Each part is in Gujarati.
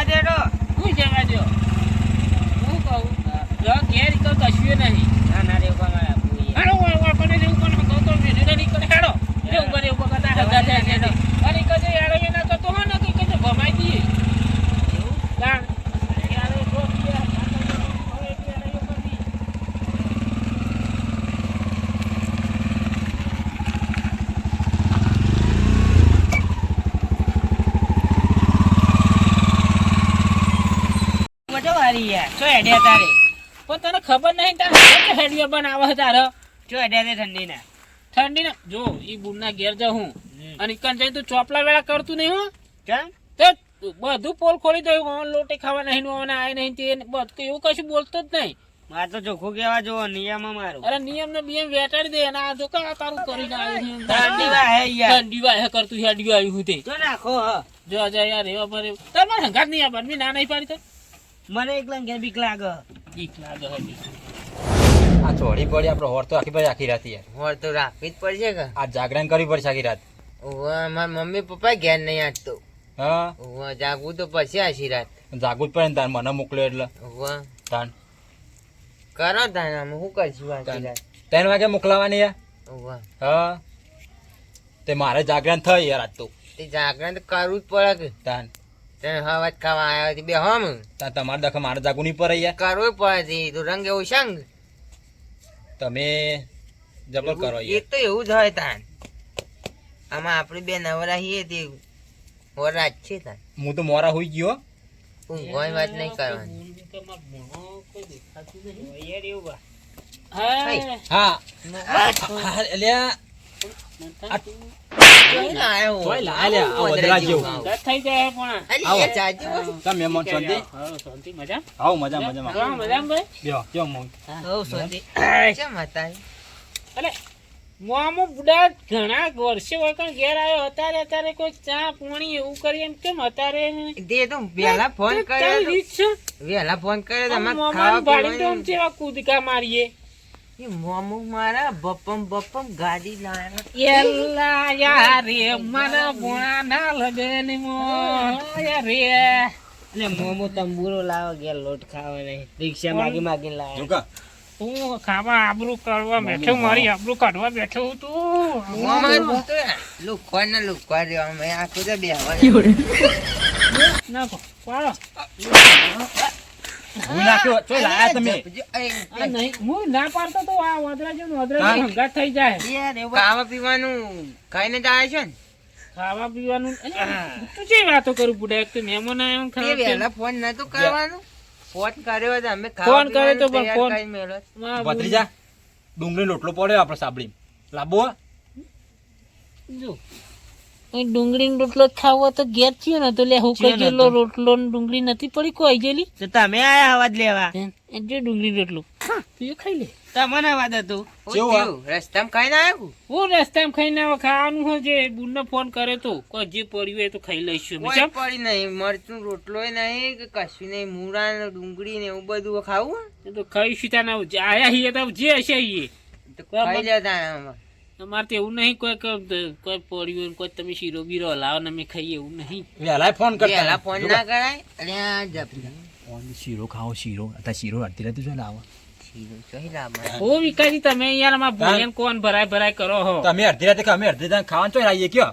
મારા હવે જવા. દે હું. હું કહું? જો ઘેર તો કશું નહીં. ના ના રે બાપા મારા કોને કોને? કહું તો મેં રેડી કરે હેડો ઉપર એ ઉપર કરતા હંગાત છે નહીં. અને યાર એ ના કરતો હો ને તો કજે ભમાઈ દઈએ એવું? તાણ. યાર એ જો કે આ હવે એટલે યાર એ કરી. વારી યાર. હેડ્યા તારે. પણ તને ખબર નહીં તારે હેડવે બનાવે તારે? શું હેડ્યા તે ઠંડીના. ઠંડી ના જો એ બુનના ઘેર જા હું. અને કન જઈને તું ચોપલા વેળા કરતું નહીં હું. કેમ? તે બધું પોલ ખોલી દઉં. લોટે ખાવા નહીં નું ઓને આય નહીં તે બધું એવું કશું બોલતો જ નહીં. મારે તો ચોખ્ખું કેવા જો નિયમમાં મારું. અરે નિયમ ને નિયમ વેટાડી દે. અને આ જો કા તારું કરીને આવ્યું ઠંડી વા હે યાર. ઠંડી વાય કરતું હેડ્યું આવ્યું તે. જો નાખો જો જા યાર એવા ભરે તાર હંગાત નહીં આપવાનું મેં ના નહીં પાડી તો. મને એકલા ઘેર બીક લાગે. બીક લાગે આ ચોરી પડી આપણે હોર તો આખી પડે આખી રાત યાર. હોર તો રાખવી જ પડશે કે? આ જાગરણ કરવી પડશે આખી રાત. ઓવા મારા મમ્મી પપ્પા ઘેર નહીં આટતો. હા? ઓવા જાગવું તો પછી આશી રાત. જાગવું જ પડે ને તાર મને મોકલ્યો એટલે. ઓવા તાન. કરો તાને અમે શું કરશું રાત? ત્રણ વાગે મોકલાવાની યાર. ઓવા હા? તે મારે જાગરણ થઈ યાર આજ તો. તે જાગરણ તો કરવું જ પડે કે. તાન. તને હવા જ ખાવા આવ્યો હતી બે હમ. તા તમારે દખે મારે જાગવું નહીં પર યાર. કરવું પડે છે તું રંગ એવું સંગ તમે જબર કરો એ તો એવું જ હોય તાન. આમાં આપણે બે નવરા હીએ તે. વરાજ છે તાન. હું તો મોરા હોઈ ગયો. ઊંઘવાની વાત નહીં કરવાની. હા. હા. હા, અલ્યા ઘણા વર્ષે પણ ઘેર આવ્યો અત્યારે અત્યારે કોઈ ચા પાણી એવું કરીએ કેમ અત્યારે તે તો વહેલા ફોન કર્યો વહેલા ફોન કર્યો કૂદકા મારીએ. મોમો મારા બપમ બપમ ગાડી લાવ્યા એલા યારે મારા ના લગન મો યારે એટલે મોમો તંબુરો લાવો ગયા લોટ ખાવા નહીં રિક્ષા માગી માગી જોકા હું ખાવા આબરૂ કરવા બેઠો મારી. આબરૂ કાઢવા બેઠો હું તું. લુખવા ને લુખવા રહ્યો. અમે આખું તો બેહવા. નાખો પાડો હું નાખ્યો ચોય લાયા તમે. નહીં હું ના પાડતો તો આ વાદરા જેવું વાદરા હંગાત થઈ જાય. ખાવા પીવાનું ખાઈને જ આવે છે ને? ખાવા પીવાનું? તું જે વાતો કરું બુડા એક તો મહેમાન આવ્યો ખાવા વહેલા ફોન નતો કરવાનું. ફોન કર્યો તો અમે ફોન કર્યો તો પણ ફોન-. ભત્રીજા ડુંગળી લોટલો પડ્યો આપણે સાંભળી લાબો જો. અહીં ડુંગળીનો રોટલો ખાવો તો ઘેર છે ને તો લે હું કઈ ગયેલો રોટલો ડુંગળી નથી પડી કોઈ ગયેલી? તો તમે આયા અવાજ લેવા. એ ડુંગળી રોટલો. તું ખાઈ લે. તમને અવાજ હતો? રસ્તામાં ખાઈને આવ્યો હું? રસ્તામાં ખાઈને આવ્યો ખાવાનું હોય જે બુનને ફોન કરે તો કોઈ જે પડ્યું હોય તો ખાઈ લઈશું પડી નહીં મરચું રોટલો નહીં કે કશું નહીં મૂળા ને ડુંગળી ને એવું બધું ખાવું તો ખાઈશું ત્યાં ના આયા છીએ તો જે હશે છીએ તો ખાઈ લેતા આમાં. અમારે તો એવું નહીં કોઈ કોઈ પડ્યું ને કોઈ તમે શીરો બીરો લાવો ને અમે ખાઈએ એવું નહીં. વહેલા ફોન વહેલા ફોન ના કરાય અરે ફોન શીરો ખાઓ શીરો. અત્યારે શીરો અડધી રાતે જો લાવો? શીરો ઓ વિકાસજી તમે યાર અમારા ભોજન કોણ ભરાય ભરાય કરો હો. તમે અડધી રાતે અમે અડધી રાતે ખાવાનું ચોય લાવીએ કયો?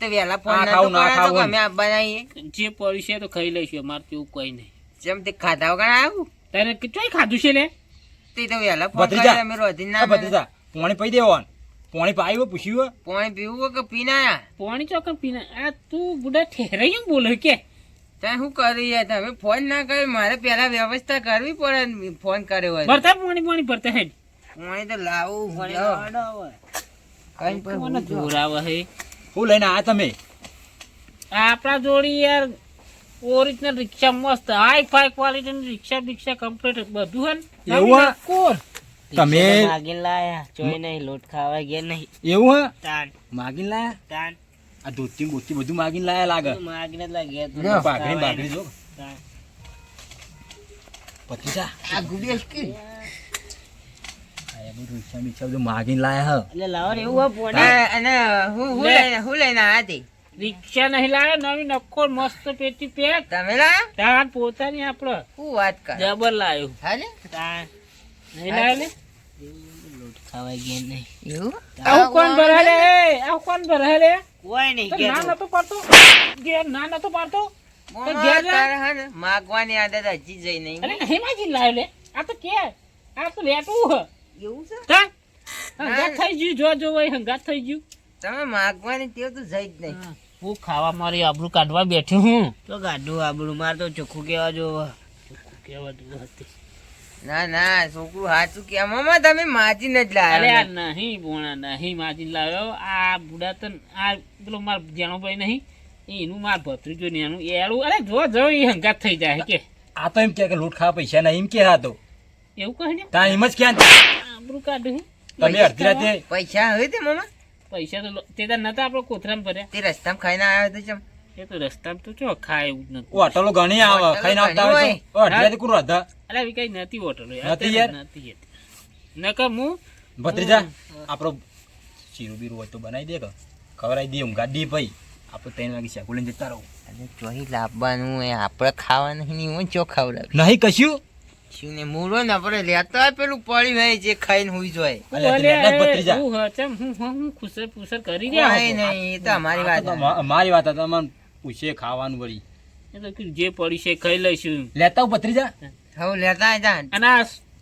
તો વહેલા ફોન ના ખાવ ના કરાતો અમે બનાવીએ. જે પડ્યું છે તો ખાઈ લઈશું અમારે તેવું એવું કોઈ નહીં. જેમ તે ખાધા વગર આવ્યું તને કેટલું ખાધું છે લે? તે તો વહેલા ફોન કરે અમે રોધી આ ના ભત્રીજા પાણી પી દેવાનું. પાણી પાયું પૂછ્યું પાણી પીવું કે પીના પાણી ચોક પીના આ તું બુડા ઠેરાઈ બોલે કે. ત્યાં શું કરી યાર તમે ફોન ના કર્યો મારે પહેલા વ્યવસ્થા કરવી પડે ફોન કર્યો હોય ભરતા પાણી પાણી ભરતા હેડ. પાણી તો લાવું. કઈ પણ કોને હું જોર આવે હે? હું લઈને આ તમે? આપણા જોડી યાર ઓરિજિનલ રિક્ષા મસ્ત હાઈ ફાઈ ક્વોલિટીની રિક્ષા બિક્ષા કમ્પ્લીટ બધું હે ને. એવું હે? તમે માગીને લાયા જોઈ નહીં લોટ ખાવા ગયા નહીં. એવું હે? તાન. માગીને લાયા? તાન. આ ધોતી બોતી બધું માગીને લાયા લાગે. માગીને જ લાગ્યા તું. બાગડી ભાખરી જો. પતિ જા આ ગુડિયા કે બધું રિક્ષા બિક્ષા બધું માગીને લાયા હ. એટલે લાવો ને એવું હોય અને હું હું લે. લઈને હું લઈને આવ્યા હતી. રિક્ષા નહીં લાવે નવી નક્કો મસ્ત પેટી પેક. તમે લાયા? તાર પોતાની આપડે. શું વાત કર? જબર લાવ્યું નહીં લાવે ને લોટ ખાવાય ગયા નહીં. એવું? આવું કોણ ભરે રે આવું કોણ ભરે રે કોઈ નહીં તો ના નતો પાડતો? ઘેર ના નતો પાડતો? મોમાં ઘેર જા. તારે હે ને માગવાની આદત હજી જઈ નહીં. અરે હેમાજી લાવ લે. આ તો કે આ તો લેટું હ. એવું છે? તા. હંગાત થઈ ગયું જો જો હંગાત થઈ ગયું. તમે માગવાની ટેવ તો જઈ જ નહીં. હું. ખાવા મારી આબરૂ કાઢવા બેઠી હું. તો ગાડું આબડું માર તો ચોખ્ખું કેવા જો કેવા દૂર હતી. ના ના છોકરું સાચું કે મામા તમે માજીને જ અરે આ નહીં બોણા નહીં માજી લાવ્યો. આ બુડા તો આ પેલો માર જાણો ભાઈ નહીં એનું માર ભત્રીજો ને એનું એળું. અરે જો જો એ હંગાત થઈ જાય કે. આ તો એમ કે કે લૂંટ ખાવા પૈસા ના એમ કે હા તો એવું કહે ને? તા એમ જ ક્યાં આબરું કાઢું તમે અડધી રાતે પૈસા હવે તે મામા. પૈસા તો તે તાર નતા આપણો કોથરામાં ભર્યા. તે રસ્તામાં ખાઈને આવ્યો તો ચમ. એ તો રસ્તામાં તો ચો ખાય એવું નથી. હોટલો ઘણી આવે ખાઈને આવતા હોય તો. ઓ અડધી રાતે કોણ રાધા? અરે આવી કઈ નથી હોટલો નથી યાર? નથી નકર હું ભત્રીજા આપણો શીરું બીરું હોય તો બનાવી દે કે? ખવડાવી દે દી ભાઈ. આપણે ત્રણ વાગે શેકુ લઈને જતા રહો. અને ચોહી લાવવાનું એ આપણે ખાવાનું નહીં હું ચો ખવડાવ નહીં કશું? શું ને મૂળો ને આપણે લેતા પેલું પડી ભાઈ જે ખાઈને હુઈ જાય. હું હ, હું હું હું ખુસર પુસર કરી રહ્યા નહીં એ તો અમારી વાત તો મારી વાત હતા મને પૂછે ખાવાનું વળી. એ કીધું જે પડી છે ખાઈ લઈશું. લેતા આવું જા હવે લેતા જા અને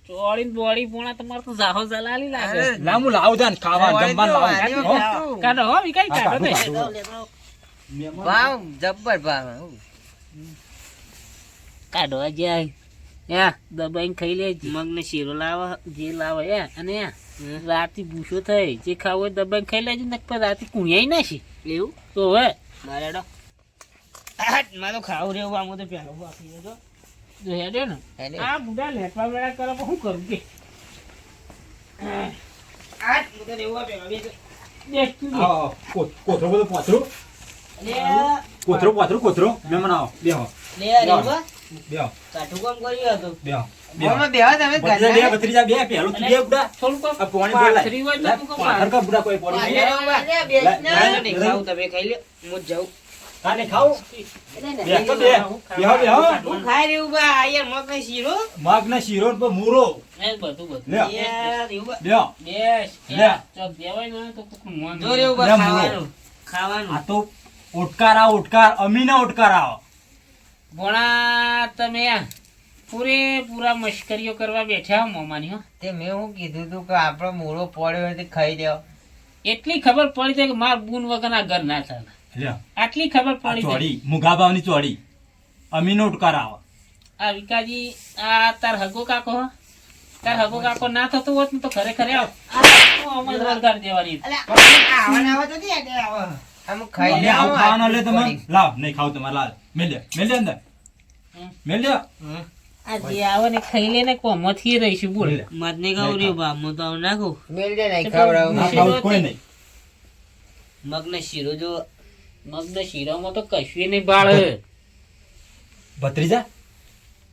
ચોળી ને બોળી પોણા તમારે તો જાહો જલાલી લાગે. લાંબુ લાવું તા ખાવા જમવા લાવ. હો? કાઢો હો વિકાઈ હા, કાઢો તે. કાઢું. જબ્બર ભાવ હું. કાઢો જાય યા દબાઈને ખાઈ લે મગને શીરો લાવો જે લાવે એ અને રાતે ભૂસો થાય જે ખાવું હોય દબાઈને ખાઈ લેજો ને પછી રાતે ના નાખી. એવું? તો હવે મારે મારો ખાવું રેવું આમ તો પેલો બાકી હતો જો ને. આ બુડા લેટવા વેળા કરે પણ કરું કે? આટ હું રેવું આ પેલો બે તો- દેખતું નહીં. આવો, આવો. કો- કોથળો બધો પોથરો? કોથરો પોથરો કોથરો મહેમાન આવો બેહો. લે રેવું બેહો કાઠું કામ કર્યું હતું? બેહો. બેહો. બેહો તમે ભત્રીજા બે ઘરના. બે પહેલું તું બે બુડા થોડું આ પોણી બોલાય. પાથરી તું કોક પાથર. કા બુડા કોઈ પોણી લે, બેસ ને. ખાવું તમે ખાઈ લે હું જાઉં. તાને ખાવું? બે બે. બેહો બેહો હું. ખાઈ રહ્યું બા આ મગ ને શીરો. મગ ને શીરો ને મૂરો. એ બધું બધું. યાર એવું બા. બેસ લે. ચોક દેવાય ને તો કોક મોં જો રેવું બા લે, ખાવાનું. આ તો ઓટકાર ઓટકાર અમીના ઓટકાર આવો. ભણા તમે પૂરેપૂરા મશ્કરીઓ કરવા બેઠા હો મોમાની હો. તે મેં હું કીધું તું કે આપણો મૂળો પડ્યો હોય તો ખાઈ દેવો એટલી ખબર પડી છે કે માર બૂન વગર આ ઘર ના ચાલે આટલી ખબર પડી ચોડી મુગા ભાવની ચોડી અમીનો ઓટકાર આવો. આ વિકાજી આ તાર હગો કાકો તાર હગો કાકો ના થતો હોત ને તો ખરેખર આવ. આ અમલ વળગાડ દેવાની. આવા તો નહીં આગળ આવા. ખાઈ લે ખાવાનો લે તમે લાવ નહીં ખાવ તમારે લાવ. મેલ લે અંદર. હમ. મેલ લે. આ જે આવે ને ખાઈ લે ને કોમથી રહીશું બોલ. મત ખાવું રહ્યું બા મુ તો આવું નાખું. મેલ દે નહીં ખવડાવું. ના કોઈ નહીં. મગ શીરો જો મગના શીરામાં તો કશું નહીં બાળ ભત્રીજા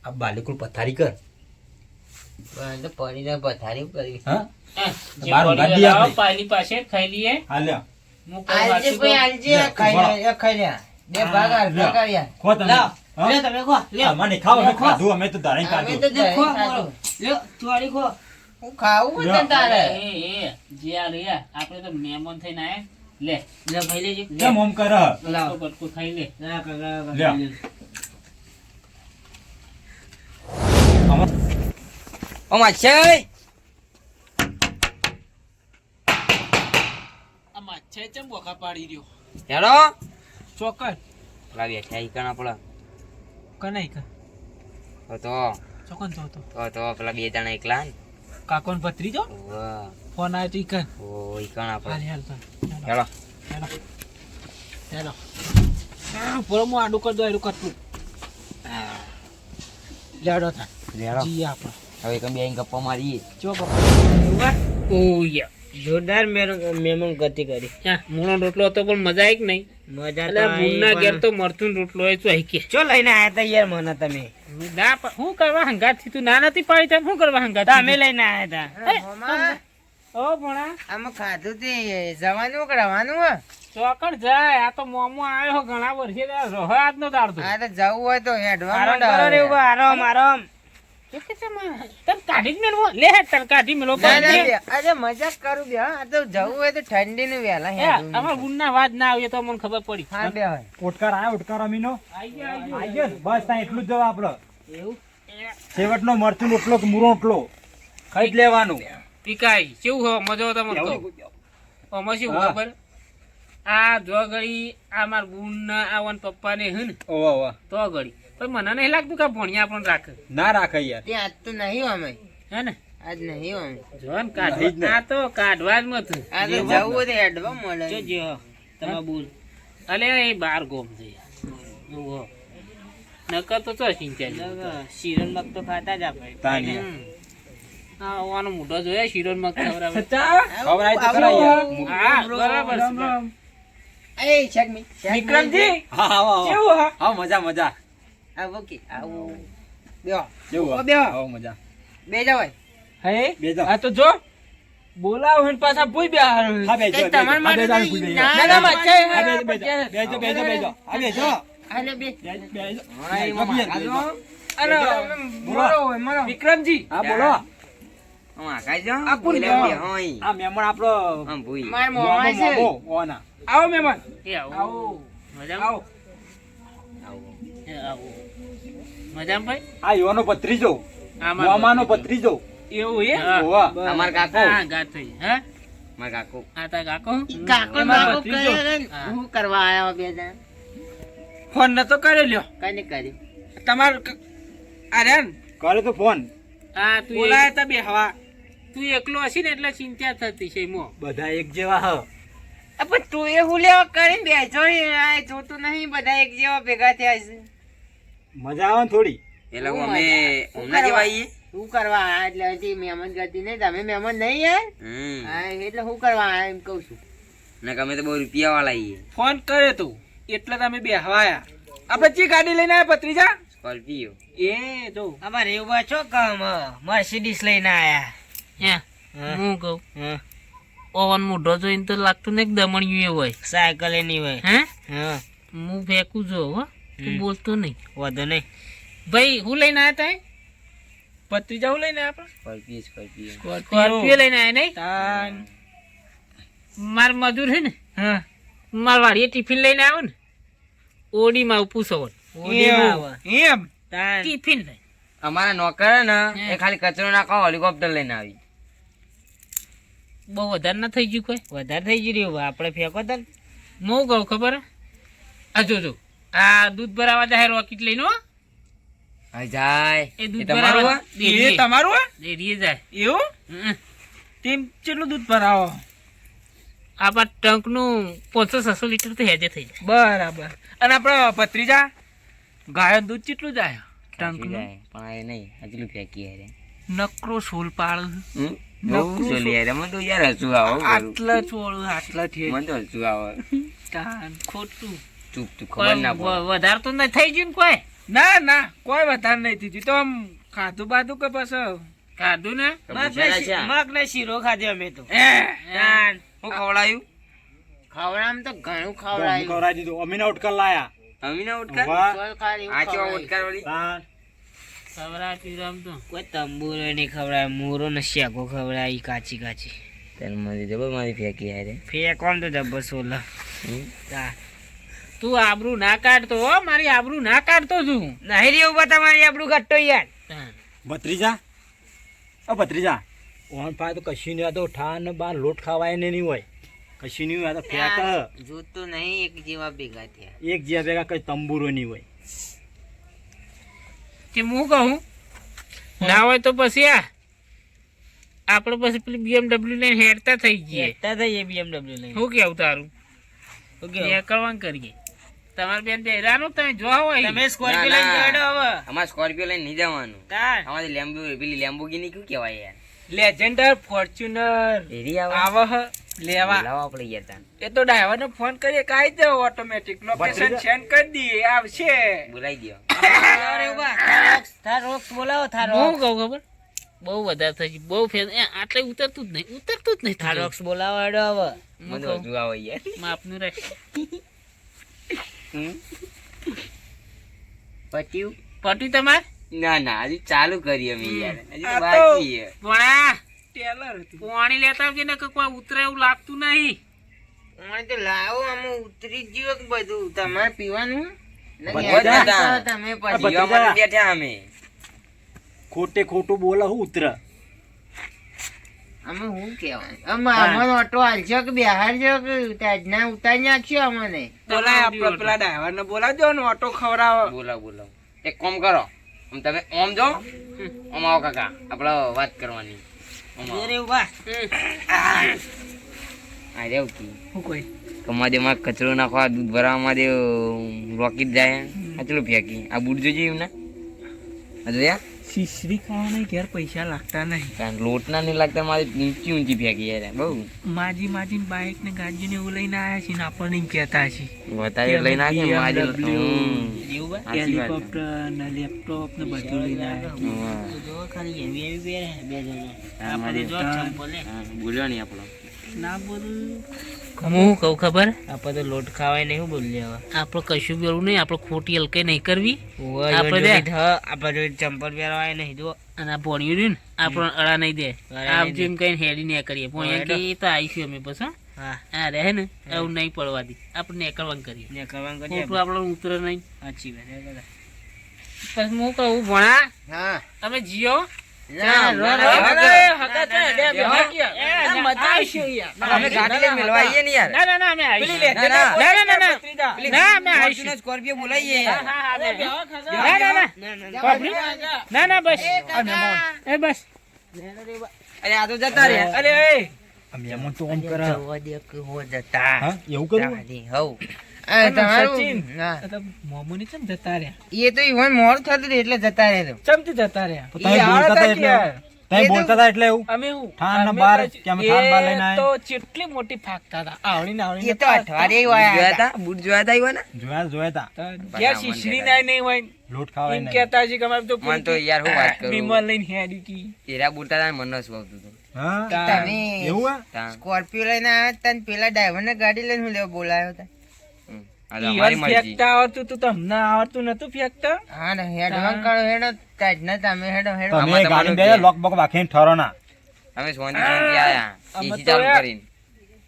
આ બાલિકુલ પથારી કર. પણ તો પડીને પથારી કરી હા? હા, બાર ગાડી ગયેલા આપણે. પાસે ખાઈ લઈએ. ખાઈ લે, ખાઈ લે. બે ભાગ ભાગ હાલ્યા. તમે. લે તમે ખો લે મને ખાવ અમે ખાધું અમે તો ધારી અમે તો ખો. જઈ લે ચોરી ખો. હું ખાવું ને તારે. એ, એ, જે આ રહ્યા, આપણે તો મહેમાન થઈને આયા. લે લે ખાઈ લેજે. કેમ ઓમ કર. લાવ. બટકો બટકો ખાઈ લે. લે કાકા, કાકા, લે. ઓ માછે આ માછે ચમ બોખા પાડી રહ્યો? હેલો ચોકર. પેલા બેઠા ઈ કણ આપણા કનાઈ કા? તો તો. ચોકન તો તો તો તો પેલા બે જણા એકલા ને. કાકોન ભત્રીજો? વાહ ફોન આવ્યો ઈ કન ઓ ઈ કણ આપણે હાલ હાલ હેલો. હેલો. હેલો. હા પૂરો હું આડું કરી દો આડું કરતું લેડો થા હેલો જી આપણો. હવે કઈ બે ગપ્પા મારીએ. ચો કપા ઓ યા. જોરદાર મેરો મહેમાન ગતિ કરી. હા. મૂળો રોટલો હતો પણ મજા આવી કે નહીં? મજા એટલે તો ઘેર તો મરતું રોટલો એ ચોઈ કે. ચો લઈને આયા તા યાર મને તમે? ના પણ શું કરવા હંગાતથી તું ના નથી પાડી તમે શું કરવા હંગાત અમે લઈને આયા તા. ઓ ભણા. આમાં ખાધું તે જવાનું કે રવાનું હે? ચોકડ જાય આ તો મોમો આવ્યો ઘણા વર્ષે રહો આજ નો દાડતો આ તો જવું હોય તો હેડવા આરામ માંડો કરો હવે. રે ઊભા, આરામ આરામ. છેવટ કાઢી જ મેળવો. લે હેડ તને કાઢી મેળવો. ના, ના, પણ બે. આજે મજાક કરું બે તો જવું હોય તો ઠંડીનું વહેલા એ, હેડવું. અમાર ગુણના વાત ના આવે તો મને ખબર પડી. હા બે હોય. ઓટકાર આયો ઓટકાર અમીનો આઈ ગયો, આઈ ગયો. આઈ ગયો ને? બસ ત્યાં એટલું જ આપડે. એવું? છેવટનો મરચું રોટલો કે મૂરો રોટલો? ખાઈ જ લેવાનું. પીકાઈ કેવું હો? મજો તમે તો? આમાં શું. ખબર? આ જો ઘડી આ માર ગુણ ના આવન પપ્પા ને હે ને? ઓવા ઓવા. તો ઘડી પણ મને નહીં લાગતું કે ભણ્યા પણ રાખે. ના રાખે યાર. તે આજ તો નહીં અમે હે ને? આજ નહીં અમે જોન કાઢવા ને. આ તો કાઢવા જ મત આ તો જવું હોય તો હેડવા મળે. જો જો તમે બોલ. અલે એ બાર ગોમ ઓહો નકર તો તો સિંચાઈ. શીરણ મગ તો ખાતા જ આપણે. તાને મોઢો જોયા શિરોન તો ખરા હા બરાબર છે. એ શેકમી વિક્રમજી? હા હા હા. કેવું હા? હા મજા મજા. આવો કે આવો. બેહો. કેવું બેહો. હા મજા. બે જાવ હે? બે જાઓ. આ તો જો. બોલાવ હન પાછા ભૂઈ બે. હા તમારા માટે ના, ના, બે હા. અરે, બોલો. વિક્રમજી. હા બોલો. ફોન નતો કર્યો લ્યો. કઈ કર્યો. તમાર અરે ન, કરે તો ફોન. હા તું બોલાયા તા બે હવા. તું એકલો હશી ને એટલે ચિંતા થતી છે મો બધા એક જેવા હ. પણ તું એ હું લેવા કરીને બેસો જોતું નહીં બધા એક જેવા ભેગા થયા છે. મજા આવે થોડી. એટલે અમે હમણાં જેવા આવીએ શું કરવા આયા એટલે હજી મહેમાન ગતિ નહીં તમે મહેમાન નહીં યાર? એટલે શું કરવા આયા એમ કહું છું. ને અમે તો બહુ રૂપિયા વાળા આવીએ ફોન કર્યો તું એટલે તમે બે હવાયા આપણે ચી ગાડી લઈને આવ્યા પત્રીજા સ્કોર્પિયો. એ જો. અમારે એવું છો કામ મર્સિડીસ લઈને આયા. હે? હું? કહું? ઓવન મોઢો જોઈને તો લાગતું ને દમણિયું હોય. સાયકલ એની હોય. હે? હા? હું ફેંકું જો હો તું બોલતો નહીં. વધુ નહીં. ભાઈ હું લઈને આવ્યા તા પત્રીજા હું લઈને આયા સ્કોર્પિયો સ્કોર્પિયો. સ્કોર્પિયો લઈને આવ્યા નહીં? તાન. માર મજૂર છે ને? હા? માર વાડીએ ટિફિન લઈને આવ્યો ને. ઓડીમાં પૂછો. એમ. ટિફિન લઈ. અમારા નોકર હે ને એ ખાલી કચરો નાખવા હેલિકોપ્ટર લઈને આવી. બહુ વધારે ના થઈ ગયું કોઈ? વધારે થઈ ગયું રહ્યું. આપણે ફેંકો તો ને. હું કહું ખબર? આ જોજો આ દૂધ ભરાવા જાય રોકેટ લઈને હા. જાય. એ દૂધ ભરાવા? તમારું ડેરીએ જાય. એવું? તેમ કેટલું દૂધ ભરાવો? આપણા ટંકનું પાંચસો છસો લીટર તો હેજે થઈ જાય. બરાબર. અને આપડે પત્રીજા ગાયો દૂધ કેટલું જાય? ટંકનું? પણ એ નહીં. હજલું ફેંકી નકરો સોલ પાળ મને તો યાર હસવું આવે આટલા ચોળ આટલા છે મને તો હસવું આવે. તાન ખોટું. ચૂપ તું ખબર ના પડે. વ- તો નહીં થઈ ગયું કોઈ? ના ના કોઈ વધાર નહીં થયું તો આમ ખાધું બાધું કે પછી? ખાધું ને? આ? મગ ને શીરો ખાધો અમે તો. એ. હું? ખવડાયું? ખવડામ તો ઘણું ખવડાયું કરાવી દીધું. અમીના ઉટકર લાયા. અમીના ઉટકા? વાહ. કોઈ આ કેવા. વાળી? તાન. ખવડાવ તો. કોઈ તંબુરો નહીં ખવડાય મૂરો ને શેકો ખવડાય કાચી કાચી. તને મારી જબર મારી ફેંકી યાર ફેંકવામ તો જબર સોલા. તું. આબરૂ ના કાઢતો હો મારી આબરૂ ના કાઢતો છું. નહીં રહ્યું બા તમારી આપણું ઘટ્ટો યાર. ભત્રીજા? ભત્રીજા. ઓન પાસે તો કશું નહીં તો ઠા બાર લોટ ખાવાય ને નહીં હોય. કશું નહીં હોય આ તો ફેંક. જોતું નહીં એક જેવા ભેગા થયા. એક જેવા ભેગા કઈ તંબુરો નહીં હોય. તે હું કહું? ના હોય તો પછી આ. આપણે પછી પેલી બીએમડબલ્યુ લઈને હેરતા થઈ જઈએ. હેરતા થઈએ BMW લઈને. શું કેવું તારું? કરવાનું કરીએ. તમારે બેન બેરાનું તમે જો હોય? તમે સ્કોર્પિયો લઈને જડો હવે. અમારે સ્કોર્પિયો લઈને નહીં જવાનું. અમારે લેમ્બો પેલી લેમ્બોગીની શું કહેવાય યાર? લેજેન્ડર ફોર્ચ્યુનર એરી આવે? આવ હ લેવા. બોલાવો આપણે યાર એ તો ડ્રાઈવર ને ફોન કરીએ કે આવી જાવ ઓટોમેટિક લોકેશન સેન્ડ કરી દઈએ આવશે. બોલાઈ દો અરે ઊભા, થારોક્સ બોલાવો થાર હું કહું ખબર? બહુ વધારે થઈ બહુ ફેર એ આટલે ઉતરતું જ નહીં. ઉતરતું જ નહીં થારોક્સ બોલાવો હેડો હવે. મને હજુ આવે યાર. માપનું રહે પટ્યું? પટ્યું તમાર? ના ના હજી ચાલુ કરી અમે યાર. બાકી પણ ટેલર પાણી લેતા કે ને કોઈ ઉતરે એવું લાગતું નહીં. પાણી તો લાવો અમે ઉતરી જ ગયું બધું. તમારે પીવાનું. તમે પછી. બેઠા અમે. ખોટે ખોટું બોલે હું ઉતર. અમે શું કહેવાનું અમે અમને ઓટો હાલશો કે બેહાડજો કે ના ઉતારી નાખશો અમને. બોલાય પેલા ડ્રાઈવર ને બોલાવજો ને ઓટો ખવડાવો. બોલાવ બોલાવ. એક કામ કરો. તમે ઓમ જો. ઓમ આવો કાકા આપણે વાત કરવાની. ઓમ આવો. આ રેવ કી. હું માં કચરો નાખવા દૂધ ભરાવા દે રોકેટ જાય આ ચલો ફેંકી? આ બુટ જોજે એમને. આ જોયા? શીશરી ખાવાના ઘેર પૈસા લાગતા નહીં. કારણ લોટના નહીં લાગતા મારી ઊંચી ઊંચી ફેંકી યાર બહુ. માજી માજી બાઇક ને ગાડી ને એવું લઈને આયા છે ને આપણને એમ કહેતા છે વધારે લઈને વાત છે. હેલિકોપ્ટર ને લેપટોપ ને બધું લઈને આવ્યા જો ખાલી એવી એવી બે જણા. જો બોલ્યો નહીં આપણો. ના બોલું. હું કહું ખબર? આપણે તો લોટ ખાવાય નહીં બોલીએ હવે આપણે કશું બોલવું નહીં આપણે ખોટી હલકે નહીં કરવી. આપણે આપણે ચંપલ પહેરવાય નહીં જો અને આ રહ્યું ને આપણે અડા નહીં દે. આમ જેમ કઈ હેડી ને કરીએ પણ કે એ તો આવીશું અમે પછી. હા. રહે ને એવું નહીં પડવા દી. આપણે નીકળવાનું કરીએ. ને કરીએ. આપણે ઉતરે નહીં. સાચી વાત પછી હું કહું ભણા હા. તમે જીઓ. ના. અમે ને યાર ના ના ના અમે પેલી આવીશું લેતે ના, ના, ના, ના, ના, ના. ભત્રીજા. પેલી ના, અમે Fortuner આવીશું. સ્કોર્પિયો બોલાવીએ હા, હા, હા, બે. ના ના ના બાપરે. ના ના બસ એ બસ અરે આ તો જતા રે અરે એ તો આમ કરે જવા દે કે હો જતા હા એવું કર્યું સચિન. મોમોની ચમ જતા રહ્યા. એ તો ઈવન મોડું થતું એટલે જતા રહ્યા ચમથી જતા રહ્યા. તમે બોલતા હતા એટલે? ક્યાં? તમે બોલતા હતા એટલે એવું? અમે બાર તો- કે અમે ઠાણ બાર લઈને આયા? તો ચેટલી મોટી ફાકતા હતા. આવડી ને આવડી એ તો અઠવાડિયે વાયા જોયા હતા. બૂટ જોયા તા ઈવાના? જોયા જોયા તા. ક્યાં શીશડી ના નહીં હોય લોટ ખાવાય નહીં. કહેતા છે કે અમારે તો મને તો યાર હું વાત કરું. બીમાર લઈને હેડી કી એરા બોલતા હતા ને નસ વાગતું હતું? હા? તમે એવું સ્કોર્પિયો લઈને આયા હતા પેલા ડ્રાઈવર ને ગાડી લઈને હું લેવા બોલાયો હતા હમ. આ તો ઈ અમારી વાર મરજી ફેંકતા આવડતું તું તમને આવડતું નતું ફેંકતા હા ને હેડવાન કરો હેડો તાજના તમે હેડો હેડો. તમે આમાં ગાડી બે? લોક બોક વાંખીને ઠરો ના. અમે સોંધી સોંધી આયા. અમે એસી ચાલુ કરીને.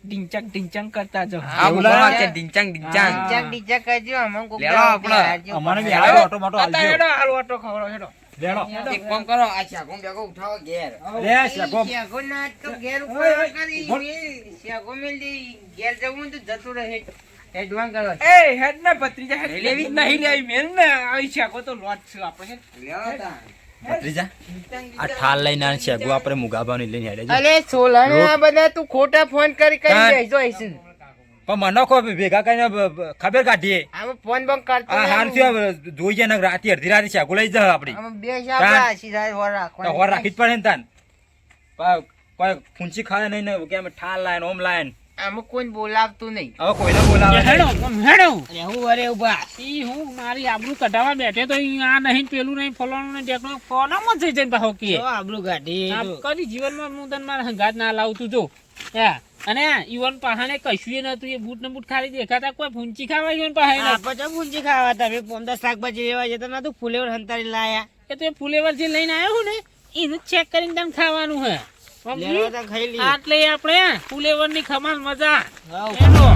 ઢીંચક ઢીંચક કરતા જો. બોલવા લાગે? છે ડીંચાંગ ડીંચાંગ હા. ડીચક ડીચક કરજો અમને કોક લેડો આપણો. અમારે બી હેડો. હાલો ઓટો મોટો આતા હાલજો. હેડો હાલ ઓટો ખવડાવો હેડો. લેડો. એક કામ કરો આ શાકો બેગો ઉઠાવો ઘેર. લે શેકો શેગો ના તો ઘેર ઉપર કરી. શેગો મેલ દે ઘેર જવું તો જતું રહે. હેડવાન કરો. એ હેડ ના ભત્રીજા હેડ લેવી? નહીં. લેવી મેલ ને આવી શાકો તો લોટ છે આપણે. હેડ. ભત્રીજા? આ ઠાલ લઈને આને શેગો આપણે મુગાબાની લઈને હેડે છે. અલે આ બધા તું ખોટા ફોન કરી કરી હા. જઈજો પણ મને કો ભેગા કરીને ખબર કાઢીએ. આમાં ફોન બંધ કરતો આ હાર થયો જોઈ જાય રાતે અડધી રાતે શેગો લઈ જાય આપડી. આમાં બે શાબા સીધા વર તો હોર રાખી જ પડે ને તાન કોઈ ખાય નહીં ને કે ઠાલ લાઈન ઓમ લાઈન આમાં કોઈ બોલાવતું નહીં. હવે કોઈને બોલાવે હેડો હેડો? હું અરે ઊભા ઈ હું મારી આબરૂ કઢાવા બેઠે તો આ નહીં પેલું નહીં ફલાણું નહીં ઢેકણું ફોનામાં થઈ જઈને પાછો કીએ. આબરૂ કાઢી કદી જીવનમાં હું તને મારા હંગાત ના લાવતું જો. હા અને ઈવન પહાણે કશું નતું એ બૂટ ને બૂટ ખાલી દેખાતા કોઈ ફૂંચી ખાવા ઈવન પહાણે પછી ફૂંચી ખાવા? તમે પોંદર શાકભાજી લેવા જતા નતું ફુલેવર હંતારી લાયા. એ તો એ ફુલેવર જે લઈને આવ્યો ને એનું ચેક કરીને તમે ખાવાનું હે. આટલે આપણે ફુલેવરની ખમાલ મજા એનો.